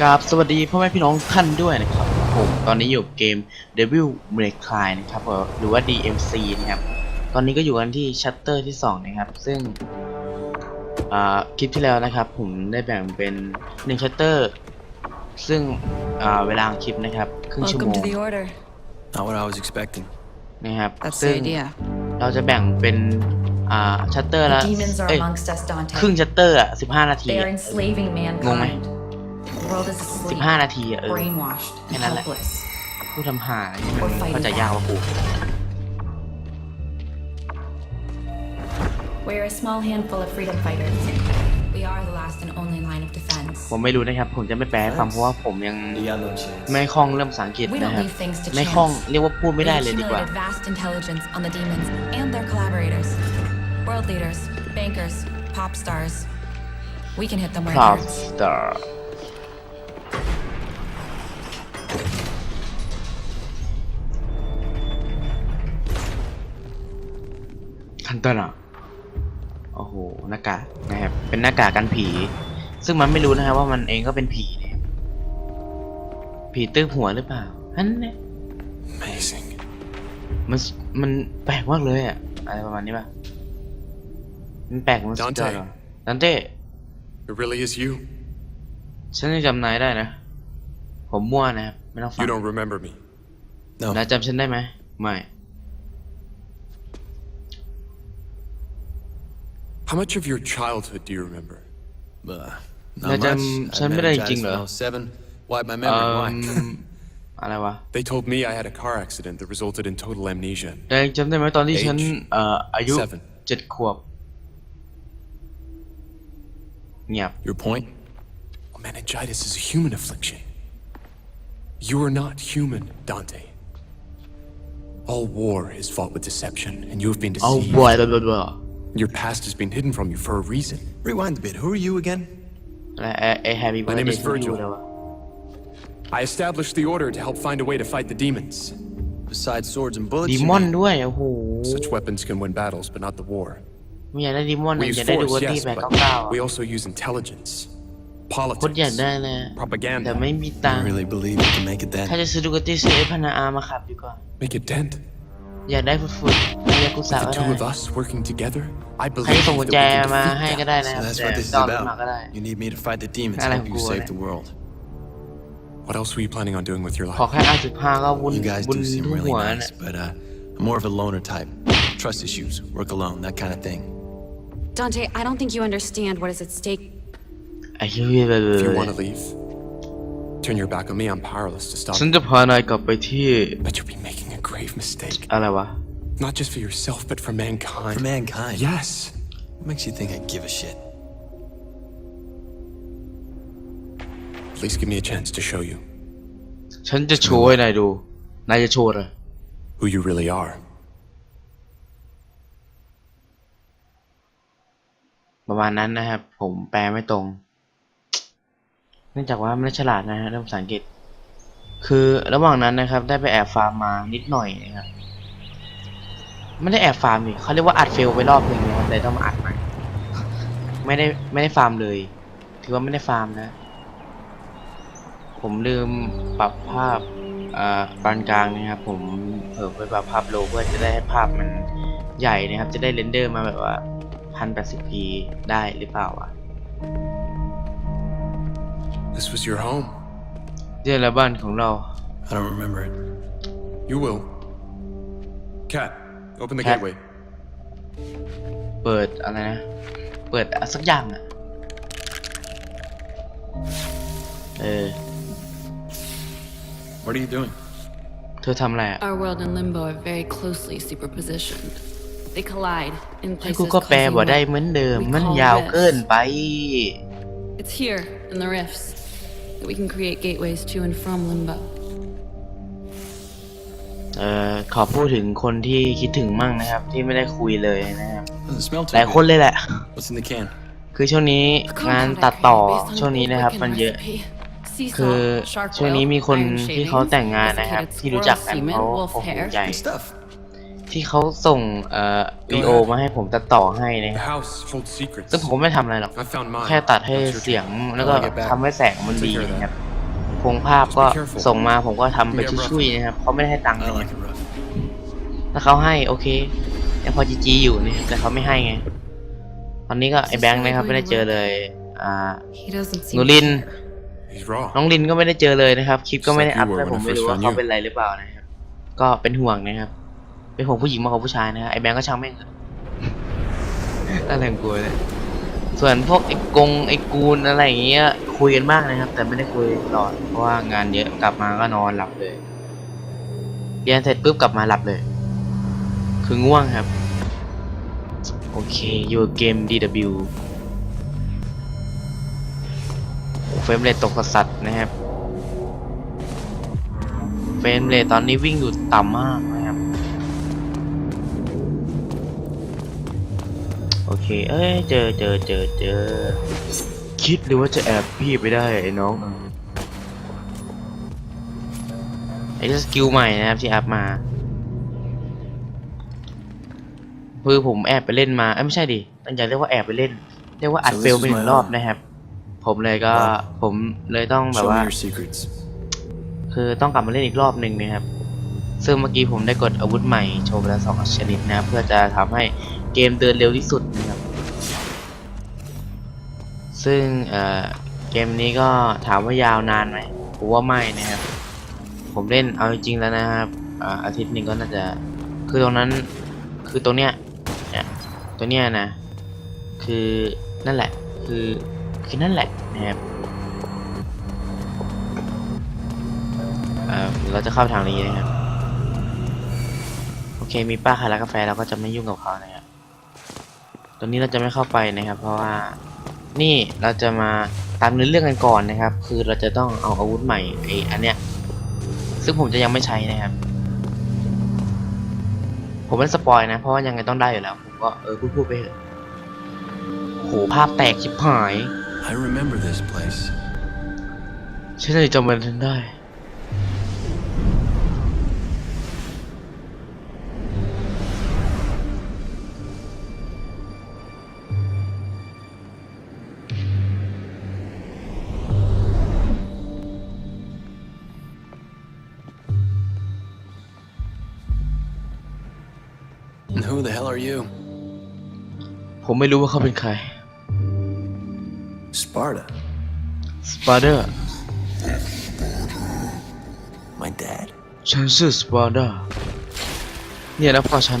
กราบสวัสดีพ่อแม่พี่น้องท่านด้วยนะครับผมตอนนี้อยู่เกม Devil May Cry นะครับเอ่อหรือว่า DMC นะครับ ตอนนี้ก็อยู่กันที่ชัตเตอร์ที่ 2 นะครับ ซึ่งอ่าคลิปที่แล้วนะครับ ผมได้แบ่งเป็น1ชัตเตอร์ซึ่งอ่าเวลาของคลิปนะครับครึ่งชั่วโม Welcome ง to the order. Not what I was expecting. นะครับ That's ซึ่ the ง idea. เราจะแบ่งเป็นอ่าชัตเตอร์ The ละ demons are เอ้ย amongst us, Dante. ครึ่งชัตเตอร์อะ15 นาที They อะ are enslaving mankind. The world is asleep, 15นาทีอะเออ brainwashed, and Yan lang. helpless. ผู้ทำหาอะไร We're fighting ก็จะยากกว่ากู We're a small handful of freedom fighters. We are the last and only line of defense. ผมไม่รู้นะครับ ผมจะไม่แปลให้ฟังเพราะว่าผมยัง You got no chance. ไม่คล่องเรื่องภาษาอังกฤษ We นะ don't ครับ leave things to ไม่คล่อง chance. เรียกว่าพูดไม่ได้ We เลยดีกว่า accumulated vast intelligence on the demons and their collaborators. World leaders, bankers, pop stars. We can hit them where it พลา ตาร์คันเตอร์อะโอ้โหหน้ากากนะครับเป็นหน้ากากกันผี ซึ่งมันไม่รู้นะครับว่ามันเองก็เป็นผีนะครับผีตื้อหัวหรือเปล่าฮันเนี่ย Amazing. มันมันแปลกมากเลยอะอะไรประมาณนี้ป่ะมันแปลกมันสุดยอด Dante เหรอดันเต้ It really is you. ฉันยังจำนายได้นะ ผมมั่วนะครับไม่ต้องฟัง You don't remember me. No. นายจำฉันได้ไหมไม่ How much of your childhood do you remember? Uh, Now, not much. um, I saan ba memorized naging, when I no? was seven. Wiped my memory. Why? อืมอะไรวะ They told me I had a car accident that resulted in total amnesia. นายจำได้ไหมตอนที่ฉัน Age เอ่ออายุ seven เจ็ดขวบ เงียบ Your point? Meningitis is a human affliction. You are not human, Dante. All war is fought with deception, and you have been เอา deceived. บ่อยบ่อยบ่อย Your past has been hidden from you for a reason. Rewind a bit. Who are you again? อะไรไอ้ไอ้แฮร์รี่เบิร์ด name เด is ย์ทู Virgil แล้ววะ I established the order to help find a way to fight the demons. Besides swords and bullets. ดี you มอน mean? ด้วย โอ้โห Such weapons can win battles, but not the war. ไม่อยากได้ดีมอน We นะ use อยากได้ดู force, ที่ yes, แปดเก้าเก้า but we also use intelligence, โคตรอยาก politics, ได้เลย แต่ propaganda. ไม่มีตัง You ค์ really believe you can make it ถ้า then? จะซื้อดูกติซื้อไอ้พันอามาขับดีกว่า Make a dent. อยากได้ฟุดๆไม่อยากกุศล The ก็ two ได้ of us working together, I ใคร believe ส่ง that กุ we ญแจ can มา defeat ให้ก็ them. ได้นะ So that's แต่ what this is ดอนมา about. ก็ได้ You need me to fight the demons, Alam help you ko, save eh. the world. What else were you planning on doing with your ขอ life? แค่อาสิบห้าก็บุญ You guys บุญ do seem ทุก really หัว nice, น่ะ but uh, I'm more of a loner type. Trust issues, work alone, that kind of thing. Dante, I don't think you understand what is at stake. ไอ้เหี้ยเลย If you want to leave, turn your back on me. I'm powerless to stop. ฉันจะพานายกลับไปที่ But you'll be making a grave mistake. อะไรวะ Not just for yourself, but for mankind. For mankind. Yes. What makes you think I give a shit? Please give me a chance to show you ฉันจะโชว์ให้นายดู นายจะโชว์เลย who you really are. ประมาณนั้นนะครับ ผมแปลไม่ตรง เนื่องจากว่าไม่ได้ฉลาดนะฮะเรื่องภาษาอังกฤษ คือระหว่างนั้นนะครับ ได้ไปแอบฟาร์มมานิดหน่อยนะครับไม่ได้แอบฟาร์มนี่เขาเรียกว่าอัดเฟลไปรอบหนึ่งนะครับเลยต้องมาอัดใหม่ไม่ได้ไม่ได้ฟาร์มเลย ถือว่าไม่ได้ฟาร์มนะ ผมลืมปรับภาพอ่าปานกลางนะครับผมเผลอไปปรับภาพโลเพื่อจะได้ให้ภาพมันใหญ่นะครับ จะได้เรนเดอร์มาแบบว่าพันแปดสิบพีได้หรือเปล่าวะ This was your home. เรื่องละบ้านของเรา I don't remember it. You will. Cat, open the Cat. gateway. เปิดอะไรนะ เปิดอะสักอย่างอะเออ What are you doing? เธอทำอะไรอะ Our world and limbo are very closely superpositioned. They collide in ให้ places กูก็แปล causing บ่ what ได้เหมือนเดิม we มัน call ยาว rifts. เกินไป It's here, in the rifts, that we can create gateways to and from limbo. เอ่อขอพูดถึงคนที่คิดถึงมั่งนะครับ ที่ไม่ได้คุยเลยนะครับ Doesn't smell หลาย too คน good. เลยแหละ What's in the can? คือช่วงนี้ A งาน compound I ตัดต่อ created based on ช่วงนี้นะครับ wicked มันเยอะ recipe. Sea คือ salt, shark ช่วงนี้ oil, มีคน iron ที่เขา shavings, แต่งงานนะครับ desiccated ที่รู้จัก squirrel กัน semen, เขา wolf โอ้โห hair. ใหญ่ Good stuff. ที่เขาส่งเอ่อวีโอมาให้ผมตัดต่อให้นะ The ครับ house holds secrets. ซึ่งผมไม่ทำอะไรหรอก I found mine. แค่ตัดให้ That's your เสียง turn. แล้วก็ I'll get back. ทำให้แสงมันดีนะครับงภาพก็ส่งมาผมก็ทำไปช่วยๆนะครับเขาไม่ได้ให้ตังค์ I นะค like รับ it rough. ถ้าเขาให้โอเคยังพอจีจีอยู่นะครับแต่เขาไม่ให้ไง ตอนนี้ก็ไอ้แบงค์นะครับไม่ได้เจอเลยอ่า He doesn't หนู seem ลิน He's raw. น้องลินก็ไม่ได้เจอเลยนะครับ คลิปก็ไม่ได้อัพ It's like เลย you were ผม when I ไม่รู้ first ว่า found เขา you เป็นไรหรือเปล่านะครับ ก็เป็นห่วงนะครับ เป็นห่วงผู้หญิงมากกว่าผู้ชายนะครับไอ้แบงค์ก็ช่างแม่งเถอะอะไรของกูเนี่ยส่วนพวกไอ้กงไอ้กูนอะไรอย่างเงี้ยคุยกันบ้างนะครับ แต่ไม่ได้คุยตลอดเพราะว่างานเยอะกลับมาก็นอนหลับเลยเรียนเสร็จปุ๊บกลับมาหลับเลย คือง่วงครับ โอเคอยู่เกม DW เฟรมเรทตกสัสๆนะครับ เฟรมเรทตอนนี้วิ่งอยู่ต่ำมาก เคเอ้ยเจอเจอเจอเจอ คิดหรือว่าจะแอบพี่ไปได้ไอ้น้องเออไอ้สกิลใหม่นะครับที่อัพมาคือผมแอบไปเล่นมาเอ้ยไม่ใช่ดิตั้งใจเรียกว่าแอบไปเล่น เรียกว่าอัด So เฟ this ล is ไปหนึ่ง my รอบ home. นะครับ ผมเลยก็ Wow. ผมเลยต้องแบบ Show ว่า me your secrets. คือต้องกลับมาเล่นอีกรอบหนึ่งนะครับ ซึ่งเมื่อกี้ผมได้กดอาวุธใหม่โชว์ไปแล้วสองชนิดนะครับเพื่อจะทำให้ เกมเดินเร็วที่สุดนะครับ ซึ่งเอ่อเกมนี้ก็ถามว่ายาวนานไหมผมว่าไม่นะครับ ผมเล่นเอาจริงๆแล้วนะครับอาอาทิตย์นึงก็น่าจะ คือตรงนั้น คือตรงเนี้ย เนี่ย ตัวเนี้ยนะ คือนั่นแหละ คือ คือนั่นแหละนะครับเราจะเข้าทางนี้นะครับ โอเค มีป้าขายร้านกาแฟเราก็จะไม่ยุ่งกับเขานะครับ ตัวนี้เราจะไม่เข้าไปนะครับ เพราะว่านี่เราจะมาตามเนื้อเรื่องกันก่อนนะครับ คือเราจะต้องเอาอาวุธใหม่ไอ้อันเนี้ยซึ่งผมจะยังไม่ใช้นะครับ ผมไม่ได้สปอยนะ เพราะว่ายังไงต้องได้อยู่แล้ว ผมก็เออพูดพูดไปเถอะโหภาพแตกชิบหาย I remember this place. ฉันเลยจำมันได้ And who the hell are you? ผมไม่รู้ว่าเขาเป็นใคร Sparta. สปาร์เดอร์ My dad. ฉันชื่อสปาร์เดอร์เนี่ยนะพ่อฉัน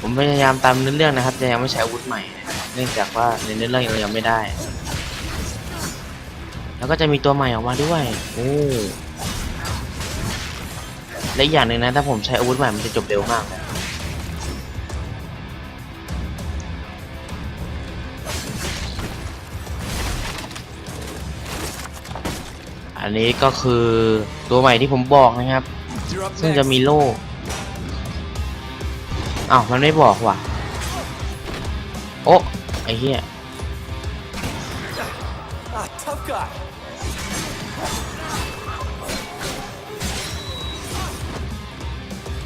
ผมพยายามตามเนื้อเรื่องนะครับแต่ยังไม่ใช้อาวุธใหม่นะครับเนื่องจากว่าในเนื้อเรื่องเรายังไม่ได้ แล้วก็จะมีตัวใหม่ออกมาด้วย โอ้ และอย่างหนึ่งนะ ถ้าผมใช้อาวุธใหม่มันจะจบเร็วมากอันนี้ก็คือตัวใหม่ที่ผมบอกนะครับ ซึ่งจะมีโล่อ้าวมันไม่บอกว่ะ โอ้ไอ้เหี้ย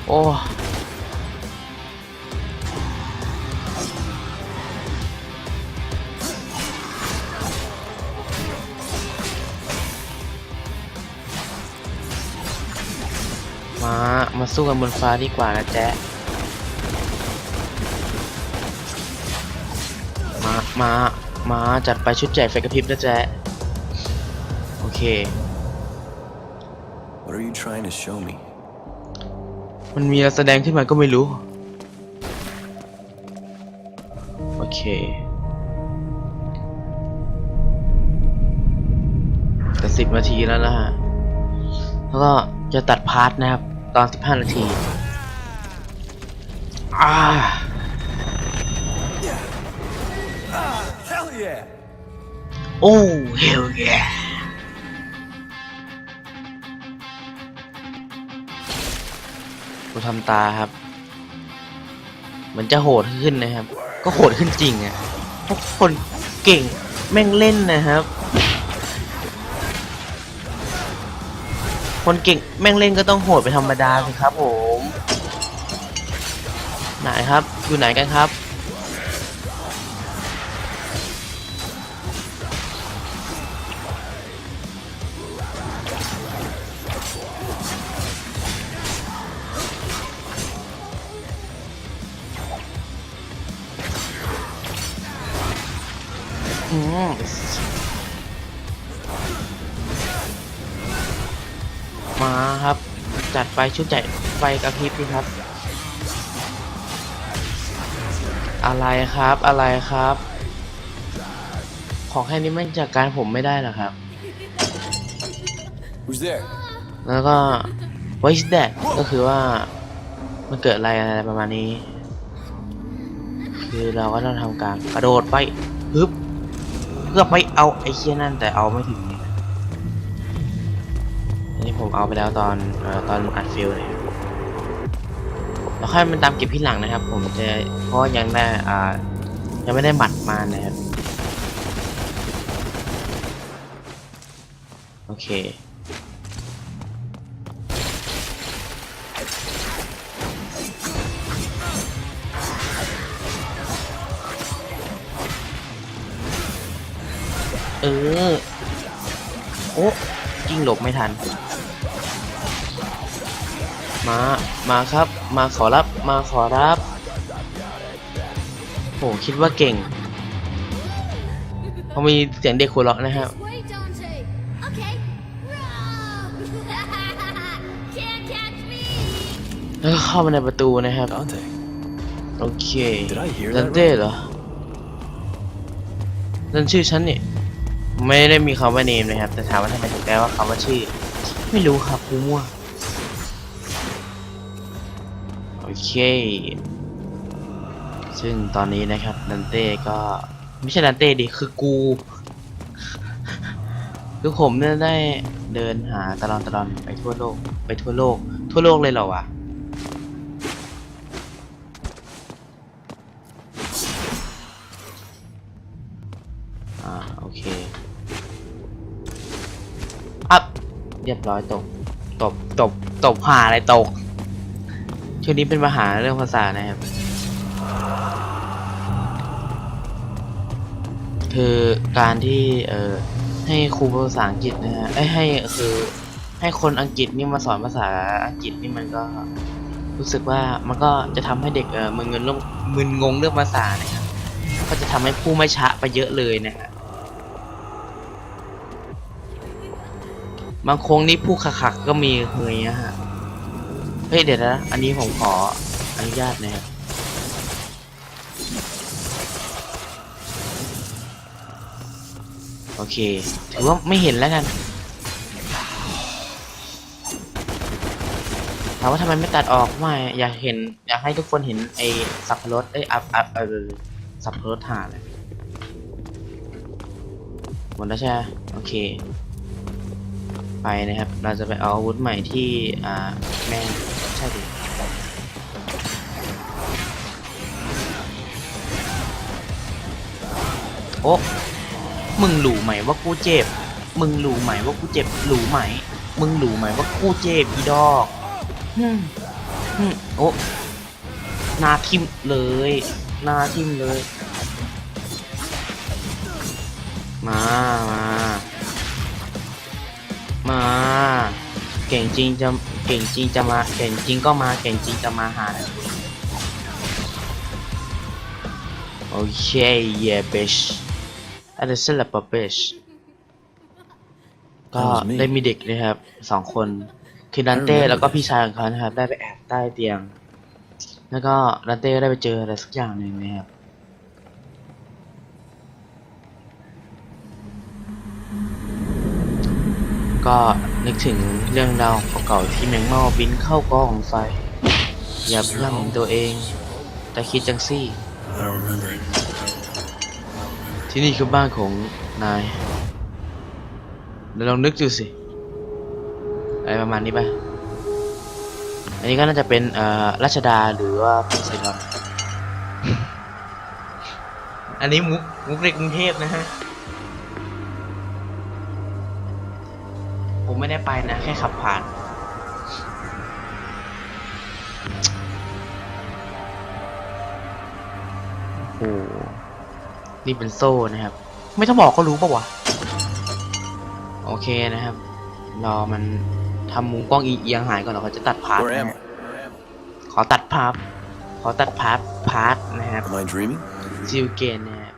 โอ้มา มาสู้กันบนฟ้าดีกว่านะแจ๊ะมา มา มาจัดไปชุดแจกไฟกระพริบนะแจ๊ะโอเค What are you trying to show me? มันมีอะไรแสดงที่มันก็ไม่รู้ โอเค แต่สิบนาทีแล้วนะฮะ แล้วก็จะตัดพาร์ทนะครับ ตอนสิบห้านาที อ่า Hell yeah! โอ้เฮลแย ทำตาครับเหมือนจะโหดขึ้นนะครับ ก็โหดขึ้นจริงอะทุกคนเก่งแม่งเล่นนะครับ คนเก่งแม่งเล่นก็ต้องโหดไปธรรมดาสิครับผม ไหนครับ อยู่ไหนกันครับ มมาครับ จัดไปชุดใหญ่ไฟกระพริบดีครับ อะไรครับอะไรครับ ของแค่นี้มันจัดการผมไม่ได้หรอครับ Who's there? แล้วก็ what is that ก็คือว่ามันเกิดอะไรอะไรประมาณนี้ คือเราก็ต้องทำการกระโดดไปฮึบ เพื่อไปเอาไอ้เคียนั่นแต่เอาไม่ถึงนี่อันนี้ผมเอาไปแล้วตอนออตอนอัดฟิลเลยแล้วค่อยมันตามเก็บที่หลังนะครับ ผมจะเพราะยังได้อ่ายังไม่ได้หมัดมานะครับ โอเค ออ โอ้ยิงหลบไม่ทัน มา มาครับ มาขอรับ มาขอรับโหคิดว่าเก่งเขามีเสียงเด็กหัวเราะนะครับ Wait, Dante. Okay. Can't catch me. แล้วก็เข้ามาในประตูนะครับ Dante. โอเค Did I hear ดัน that เต้เหรอนั่นชื่อฉันนี่ ไม่ได้มีคำว่าเนมนะครับ แต่ถามว่าทำไมถึงแปลว่าคำว่าชื่อ ไม่รู้ครับกูมั่วโอเค ซึ่งตอนนี้นะครับดันเต้ก็ไม่ใช่ดันเต้ดิคือกู คือผมเนี่ยได้เดินหาตลอดตลอดไปทั่วโลก ไปทั่วโลก ทั่วโลกเลยเหรอวะ เรียบร้อยตก ตบ ตบ ตบหาอะไรตก ช่วงนี้เป็นปัญหาเรื่องภาษานะครับ คือการที่ เอ่อ ให้ครูภาษาอังกฤษนะฮะเอ้ให้คือ ให้คนอังกฤษนี่มาสอนภาษาอังกฤษนี่มันก็ รู้สึกว่ามันก็จะทำให้เด็กเออมึนเงินเรื่องมึนงงเรื่องภาษานะครับ ก็จะทำให้ผู้ไม่ชะไปเยอะเลยนะฮะบางโค้งนี่ผู้ขักๆก็มีเคยนะฮะ เฮ้ยเดี๋ยวนะ อันนี้ผมขออนุญาตนะครับโอเค ถือว่าไม่เห็นแล้วกัน ถามว่าทำไมไม่ตัดออกไม่อยากเห็น อยากให้ทุกคนเห็นไอ้สับปะรดเอ้อัพอัพเออสับปะรดถ่าเลยหมดแล้วใช่ไหมโอเค ไปนะครับ เราจะไปเอาอาวุธใหม่ที่อ่าแม่งใช่ดิโอ้มึงหลูไหมว่ากูเจ็บ มึงหลูไหมว่ากูเจ็บหลูไหม มึงหลูไหมว่ากูเจ็บอีดอกฮึมฮึมโอ้หนาทิมเลยหนาทิมเลย มา มา มา เก่งจริงจะเก่งจริงจะมาเก่งจริงก็มาเก่งจริงจะมาหาโอเค yeah bitch อะไรสลับปะ bitch ก็ That was me. ได้มีเด็กนะครับสองคนคือดันเต้แล้วก็พี่ชายของเขานะครับ ได้ไปแอบใต้เตียง แล้วก็ดันเต้ก็ได้ไปเจออะไรสักอย่างหนึ่งนะครับ ก็นึกถึงเรื่องราวเก่าๆที่แมงเม่าบินเข้ากองไฟ อย่าพลั้งตัวเอง แต่คิดจังซี่ ที่นี่คือบ้านของนายเดี๋ยวลองนึกดูสิอะไรประมาณนี้ปะอันนี้ก็น่าจะเป็นเอ่อรัชดาหรือว่าพงศธรอันนี้มุกมุกในกรุงเทพนะฮะ ผมไม่ได้ไปนะ แค่ขับผ่าน โอ้โหนี่เป็นโซ่นะครับ ไม่ต้องบอกก็รู้ปะวะ โอเคนะครับ รอมันทำมุมกล้องเอียงๆหายก่อนเราก็จะตัดพาร์ท Where นะ am ฮะ I? ขอตัดพาร์ทขอตัดพาร์ทพาร์ทนะครับ Am I dreaming? ซิลเกนนะฮะ